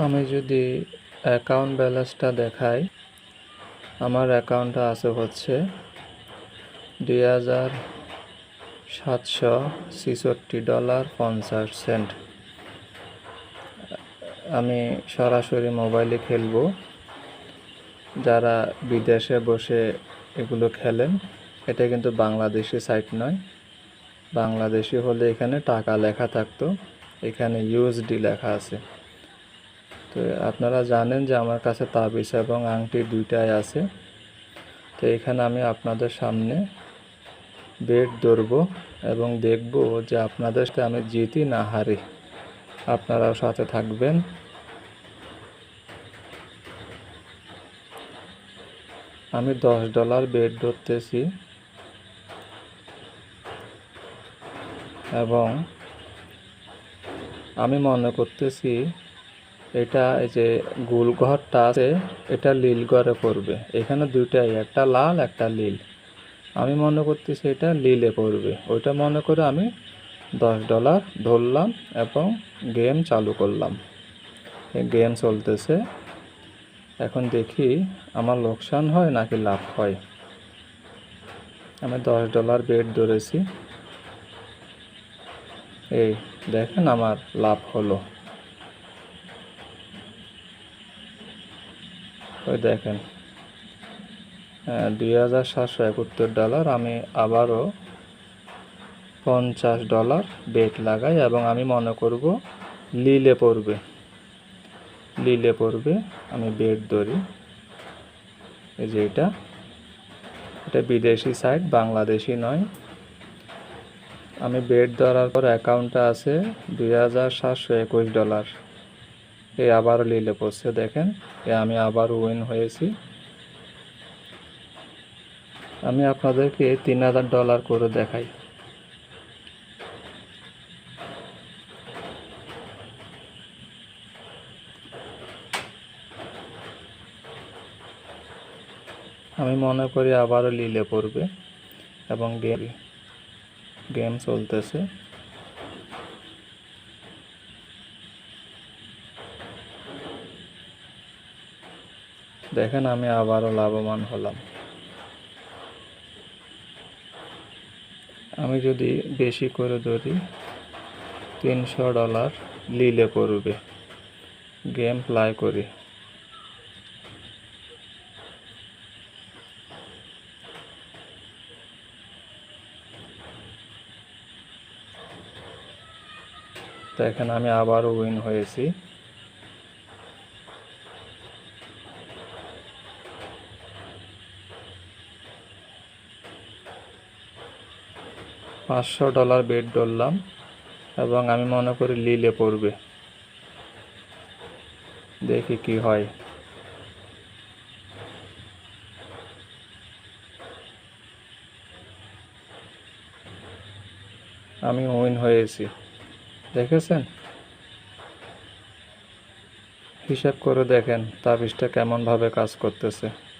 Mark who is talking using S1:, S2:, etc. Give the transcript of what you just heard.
S1: আমি যদি অ্যাকাউন্ট ব্যালেন্সটা দেখাই, আমার অ্যাকাউন্টটা আছে হচ্ছে দুই হাজার সাতশো ছেষট্টি ডলার পঞ্চাশ সেন্ট আমি সরাসরি মোবাইলে খেলব। যারা বিদেশে বসে এগুলো খেলেন, এটা কিন্তু বাংলাদেশি সাইট নয়। বাংলাদেশি হলে এখানে টাকা লেখা থাকতো, এখানে ইউএসডি লেখা আছে। তো আপনারা জানেন যে আমার কাছে তাবিজ এবং আংটি দুইটাই আছে। তো এখানে আমি আপনাদের সামনে বেড ধরবো এবং দেখব যে আপনাদের সাথে আমি জিতি না হারি। আপনারাও সাথে থাকবেন। আমি দশ ডলার বেড ধরতেছি। এবং আমি মনে করতেছি এটা এই যে গোল ঘরটা আছে, এটা লীল ঘরে পড়বে। এখানে দুইটাই একটা লাল, একটা লীল আমি মনে করতেছি এটা লীলে পড়বে। ওইটা মনে করে আমি দশ ডলার ধরলাম এবং গেম চালু করলাম। গেম চলতেছে। এখন দেখি আমার লোকসান হয় নাকি লাভ হয়। আমি দশ ডলার বেড ধরেছি। এই দেখেন আমার লাভ হলো। ওই দেখেন। দুই হাজার সাতশো একাত্তর ডলার। আমি আবারও পঞ্চাশ ডলার বেট লাগাই এবং আমি মনে করব লিলে পড়বে। লিলে পড়বে, আমি বেট ধরি। এই যে এটা। এটা বিদেশি সাইট, বাংলাদেশি নয়। আমি বেড ধরার পর অ্যাকাউন্টটা আছে দুই হাজার সাতশো একুশ ডলার। এই আবারও লিলে পড়ছে দেখেন, এ আমি আবার উইন হয়েছি। আমি আপনাদেরকে তিন হাজার ডলার করে দেখাই। আমি মনে করি আবারও লিলে পড়বে এবং গেম গেম চলতেছে। দেখেন আমি আবারও লাভবান হলাম। আমি যদি বেশি করে ধরি, তিনশো ডলার লিলে করবে গেম প্লাই করি। দেখেন আমি আবারও উইন হয়েছি। পাঁচশো ডলার বেড ধরলাম এবং আমি মনে করি লিলে পড়বে। দেখি কি হয়। আমি উইন হয়েছি। দেখেছেন? হিসাব করে দেখেন, তাবিজটা কেমনভাবে কাজ করতেছে।